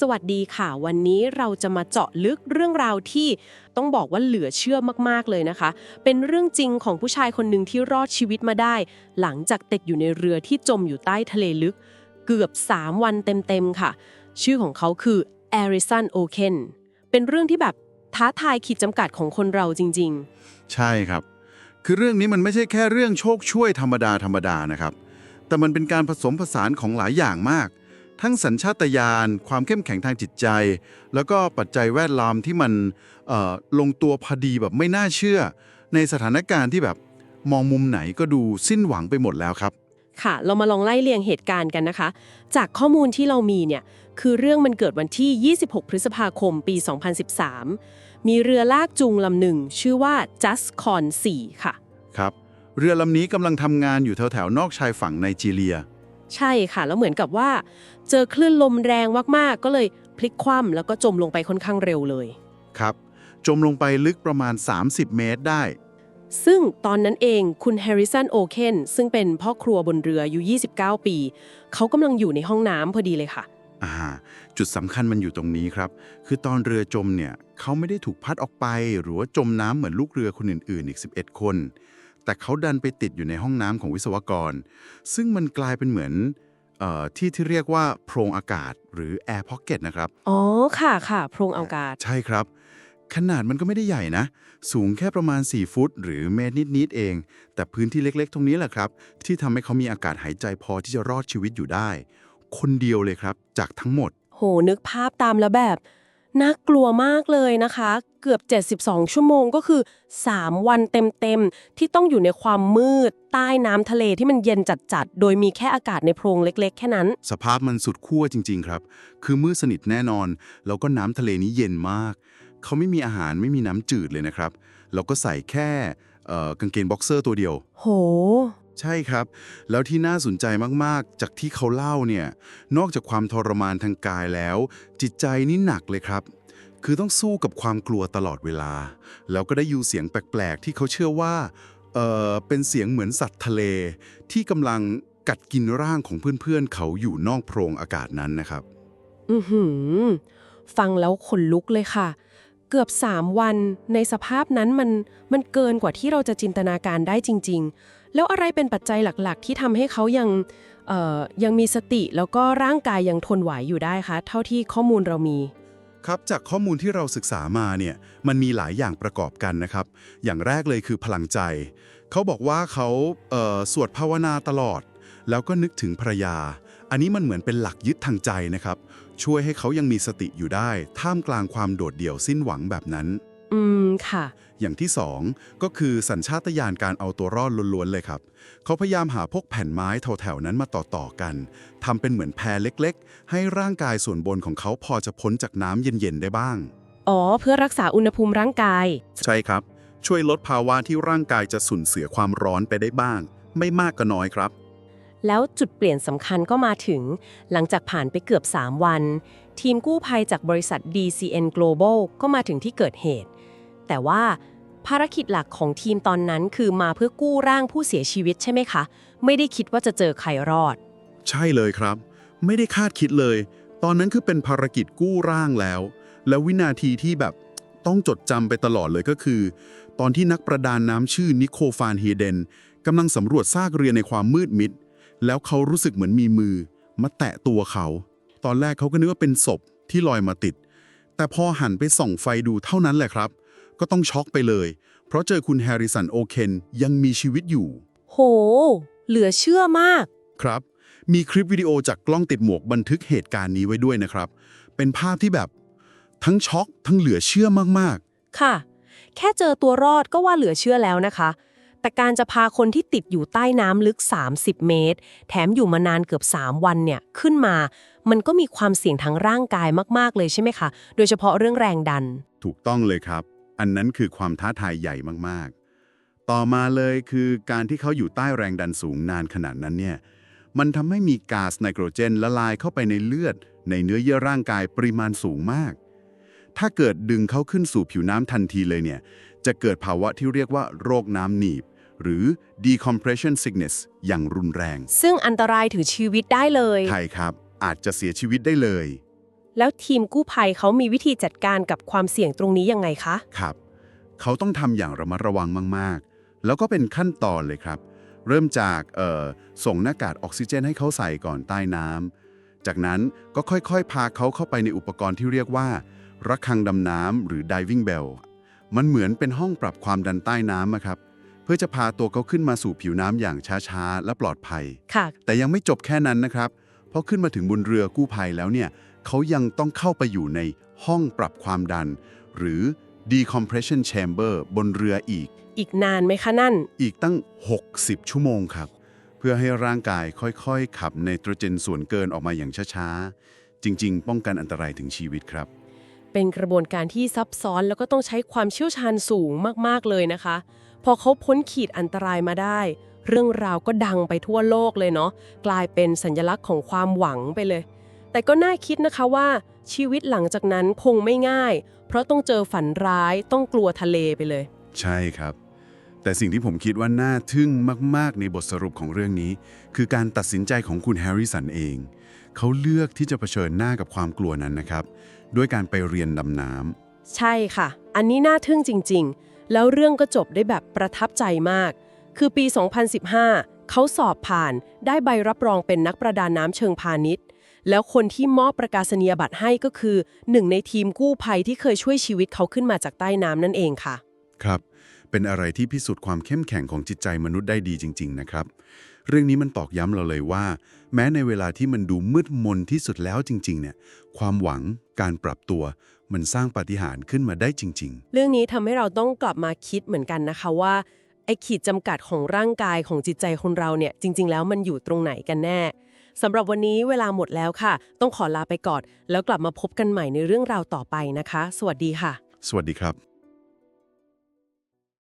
สวัสดีค่ะ วันนี้เราจะมาเจาะลึกเรื่องราวที่ต้องบอกว่าเหลือเชื่อมากๆเลยนะคะ เป็นเรื่องจริงของผู้ชายคนหนึ่งที่รอดชีวิตมาได้ หลังจากติดอยู่ในเรือที่จมอยู่ใต้ทะเลลึก เกือบ 3 วันเต็มๆค่ะ ชื่อของเขาคือแอริสันโอเคนเป็นเรื่องที่แบบท้าทายขีดจำกัดของคนเราจริงๆ ใช่ครับ คือเรื่องนี้มันไม่ใช่แค่เรื่องโชคช่วยธรรมดาธรรมดานะครับ แต่มันเป็นการผสมผสานของหลายอย่างมาก ทั้งสัญชาตญาณความเข้มแข็งทางจิตใจ แล้วก็ปัจจัยแวดล้อมที่มันเอ่อลงตัวพอดีแบบไม่น่าเชื่อ ในสถานการณ์ที่แบบมองมุมไหนก็ดูสิ้นหวังไปหมดแล้วครับๆค่ะ เรามาลองไล่เรียงเหตุการณ์กันนะคะ จากข้อมูลที่เรามีเนี่ยคือเรื่องมันเกิดวันที่ 26 พฤษภาคมปี 2013 มีเรือลากจูงลำหนึ่งชื่อว่า Just Con 4 ค่ะ ครับ เรือลำนี้กำลังทำงานอยู่แถวๆนอกชายฝั่งไนจีเรีย ใช่ค่ะ แล้วเหมือนกับว่า เจอคลื่นลมแรงมากๆ ก็เลยพลิกคว่ำแล้วก็จมลงไปค่อนข้างเร็วเลย ครับ จมลงไปลึกประมาณ 30 เมตรได้ ซึ่งตอนนั้นเองคุณแฮร์ริสันโอเคนซึ่งเป็นพ่อครัวบนเรืออายุ29 ปี เขากำลังอยู่ในห้องน้ำพอดีเลยค่ะ อ่า จุดสำคัญมันอยู่ตรงนี้ครับ คือตอนเรือจมเนี่ย เขาไม่ได้ถูกพัดออกไป หรือว่าจมน้ำเหมือนลูกเรือคนอื่นๆ อีก 11 คน แต่เขาดันไปติดอยู่ในห้องน้ำของวิศวกร ซึ่งมันกลายเป็นเหมือนเอ่อที่ที่เรียกว่าโพรงอากาศหรือ air pocket นะครับ อ๋อ ค่ะค่ะโพรงอากาศ ใช่ครับ ขนาดมันก็ไม่ได้ใหญ่นะ สูงแค่ประมาณ 4 ฟุต หรือเมตรนิดๆเอง แต่พื้นที่เล็กๆ ตรงนี้แหละครับ ที่ทำให้เขามีอากาศหายใจพอที่จะรอดชีวิตอยู่ได้ คนเดียวเลยครับ จากทั้งหมด โห นึกภาพตามแล้วแบบ น่ากลัวมากเลยนะคะ เกือบ 72 ชั่วโมงก็คือ 3 วันเต็มๆ ที่ต้องอยู่ในความมืด ใต้น้ำทะเลที่มันเย็นจัดๆ โดยมีแค่อากาศในโพรงเล็กๆ แค่นั้น สภาพมันสุดขั้วจริง ๆ ครับ คือมืดสนิทแน่นอน แล้วก็น้ำทะเลนี้เย็นมาก เขาไม่มีอาหารไม่มีน้ำจืดเลยนะครับ แล้วก็ใส่แค่เอ่อกางเกงบ็อกเซอร์ตัวเดียว โหใช่ครับ แล้วที่น่าสนใจมาก ๆ จากที่เขาเล่าเนี่ย นอกจากความทรมานทางกายแล้ว จิตใจนี่หนักเลยครับ คือต้องสู้กับความกลัวตลอดเวลา แล้วก็ได้ยินเสียงแปลกๆ ที่เขาเชื่อว่าเออเป็นเสียงเหมือนสัตว์ทะเล ที่กำลังกัดกินร่างของเพื่อนๆ เขาอยู่นอกโพรงอากาศนั้นนะครับ อือหือ ฟังแล้วขนลุกเลยค่ะ เกือบ 3 วันในสภาพนั้นมันมันเกินกว่าที่เราจะจินตนาการได้จริง ๆ แล้วอะไรเป็นปัจจัยหลักๆ ที่ทำให้เขายังเอ่อยังมีสติแล้วก็ร่างกายยังทนไหวอยู่ได้คะ เท่าที่ข้อมูลเรามี ครับจากข้อมูลที่เราศึกษามาเนี่ยมันมีหลายอย่างประกอบกันนะครับ อย่างแรกเลยคือพลังใจ เขาบอกว่าเขาเสวดภาวนาตลอด แล้วก็นึกถึงภรรยา อันนี้มันเหมือนเป็นหลักยึดทางใจนะครับ ช่วยให้เขายังมีสติอยู่ได้ ท่ามกลางความโดดเดี่ยวสิ้นหวังแบบนั้น อืมค่ะ อย่างที่สองก็คือสัญชาตญาณการเอาตัวรอดล้วนๆเลยครับ เขาพยายามหาพวกแผ่นไม้แถวๆนั้นมาต่อๆกันทำเป็นเหมือนแพรเล็กๆ ให้ร่างกายส่วนบนของเขาพอจะพ้นจากน้ำเย็นๆได้บ้าง อ๋อ เพื่อรักษาอุณหภูมิร่างกาย ใช่ครับ ช่วยลดภาวะที่ร่างกายจะสูญเสียความร้อนไปได้บ้าง ไม่มากก็น้อยครับ แล้วจุดเปลี่ยนสำคัญก็มาถึง หลังจากผ่านไปเกือบ 3 วัน ทีมกู้ภัยจากบริษัท DCN Global ก็มาถึงที่เกิดเหตุ แต่ว่าภารกิจหลักของทีมตอนนั้นคือมาเพื่อกู้ร่างผู้เสียชีวิตใช่ไหมคะ ไม่ได้คิดว่าจะเจอใครรอด ใช่เลยครับ ไม่ได้คาดคิดเลย ตอนนั้นคือเป็นภารกิจกู้ร่างแล้ว แล้ววินาทีที่แบบต้องจดจำไปตลอดเลยก็คือ ตอนที่นักประดาน้ำชื่อนิโคฟานเฮเดนกำลังสำรวจซากเรือในความมืดมิด แล้วเขารู้สึกเหมือนมีมือ มาแตะตัวเขา ตอนแรกเขาก็นึกว่าเป็นศพที่ลอยมาติด แต่พอหันไปส่องไฟดูเท่านั้นแหละครับ ก็ต้องช็อกไปเลย เพราะเจอคุณแฮร์ริสันโอเคนยังมีชีวิตอยู่ โห เหลือเชื่อมาก ครับ มีคลิปวิดีโอจากกล้องติดหมวกบันทึกเหตุการณ์นี้ไว้ด้วยนะครับ เป็นภาพที่แบบ ทั้งช็อกทั้งเหลือเชื่อมากค่ะ แค่เจอตัวรอดก็ว่าเหลือเชื่อแล้วนะคะ แต่การจะพาคนที่ติดอยู่ใต้น้ำลึก 30 เมตร แถมอยู่มานานเกือบ 3 วันเนี่ยขึ้นมา มันก็มีความเสี่ยงทางร่างกายมากๆเลยใช่ไหมคะ โดยเฉพาะเรื่องแรงดัน ๆ ถูกต้องเลยครับ อันนั้นคือความท้าทายใหญ่มากๆ ต่อมาเลยคือการที่เขาอยู่ใต้แรงดันสูงนานขนาดนั้นเนี่ยมันทำให้มีก๊าซไนโตรเจนละลายเข้าไปในเลือด ในเนื้อเยื่อร่างกายปริมาณสูงมาก ถ้าเกิดดึงเขาขึ้นสู่ผิวน้ำทันทีเลยเนี่ยจะเกิดภาวะที่เรียกว่าโรคน้ำหนีบ หรือ decompression sickness อย่างรุนแรง ซึ่งอันตรายถึงชีวิตได้เลย ใช่ครับ อาจจะเสียชีวิตได้เลย แล้วทีมกู้ภัยเขามีวิธีจัดการกับความเสี่ยงตรงนี้ยังไงคะ ครับ เขาต้องทำอย่างระมัดระวังมาก ๆ แล้วก็เป็นขั้นตอนเลยครับ เริ่มจากเอ่อส่งหน้ากากออกซิเจนให้เขาใส่ก่อนใต้น้ำจากนั้นก็ค่อยๆ พาเขาเข้าไปในอุปกรณ์ที่เรียกว่าระฆังดำน้ำหรือ diving bell มันเหมือนเป็นห้องปรับความดันใต้น้ำอะครับ เพื่อจะพาตัวเขาขึ้นมาสู่ผิวน้ำอย่างช้าๆ และปลอดภัย ค่ะ แต่ยังไม่จบแค่นั้นนะครับเพราะขึ้นมาถึงบนเรือกู้ภัยแล้วเนี่ย เขายังต้องเข้าไปอยู่ในห้องปรับความดัน หรือ decompression chamber บนเรืออีก อีกนานไหมคะนั่น อีกตั้ง 60 ชั่วโมงครับ เพื่อให้ร่างกายค่อยๆ ขับไนโตรเจนส่วนเกินออกมาอย่างช้าๆ จริง ๆ ป้องกันอันตรายถึงชีวิตครับ เป็นกระบวนการที่ซับซ้อนแล้วก็ต้องใช้ความเชี่ยวชาญสูงมากๆเลยนะคะ พอเขาพ้นขีดอันตรายมาได้ เรื่องราวก็ดังไปทั่วโลกเลยเนาะกลายเป็นสัญลักษณ์ของความหวังไปเลย แต่ก็น่าคิดนะคะว่าชีวิตหลังจากนั้นคงไม่ง่าย เพราะต้องเจอฝันร้ายต้องกลัวทะเลไปเลย ใช่ครับ แต่สิ่งที่ผมคิดว่าน่าทึ่งมาก ๆ ในบทสรุปของเรื่องนี้ คือการตัดสินใจของคุณแฮร์ริสันเอง เขาเลือกที่จะเผชิญหน้ากับความกลัวนั้นนะครับด้วยการไปเรียนดำน้ำใช่ค่ะ อันนี้น่าทึ่งจริง ๆ แล้วเรื่องก็จบได้แบบประทับใจมาก คือปี 2015 เขาสอบผ่านได้ใบรับรองเป็นนักประดาน้ำเชิงพาณิชย์ แล้วคนที่มอบประกาศนียบัตรให้ก็คือหนึ่งในทีมกู้ภัยที่เคยช่วยชีวิตเขาขึ้นมาจากใต้น้ำนั่นเองค่ะ ครับ เป็นอะไรที่พิสูจน์ความเข้มแข็งของจิตใจมนุษย์ได้ดีจริง ๆ นะครับ เรื่องนี้มันตอกย้ำเราเลยว่า แม้ในเวลาที่มันดูมืดมนที่สุดแล้วจริง ๆ เนี่ย ความหวังการปรับตัวมันสร้างปาฏิหาริย์ขึ้นมาได้จริงเรื่องนี้ทำให้เราต้องกลับมาคิดเหมือนกันนะคะว่าไอ้ขีดจำกัดของร่างกายของจิตใจคนเราเนี่ยจริง ๆ แล้วมันอยู่ตรงไหนกันแน่ สำหรับวันนี้เวลาหมดแล้วค่ะ ต้องขอลาไปก่อน แล้วกลับมาพบกันใหม่ในเรื่องราวต่อไปนะคะ สวัสดีค่ะ สวัสดีครับ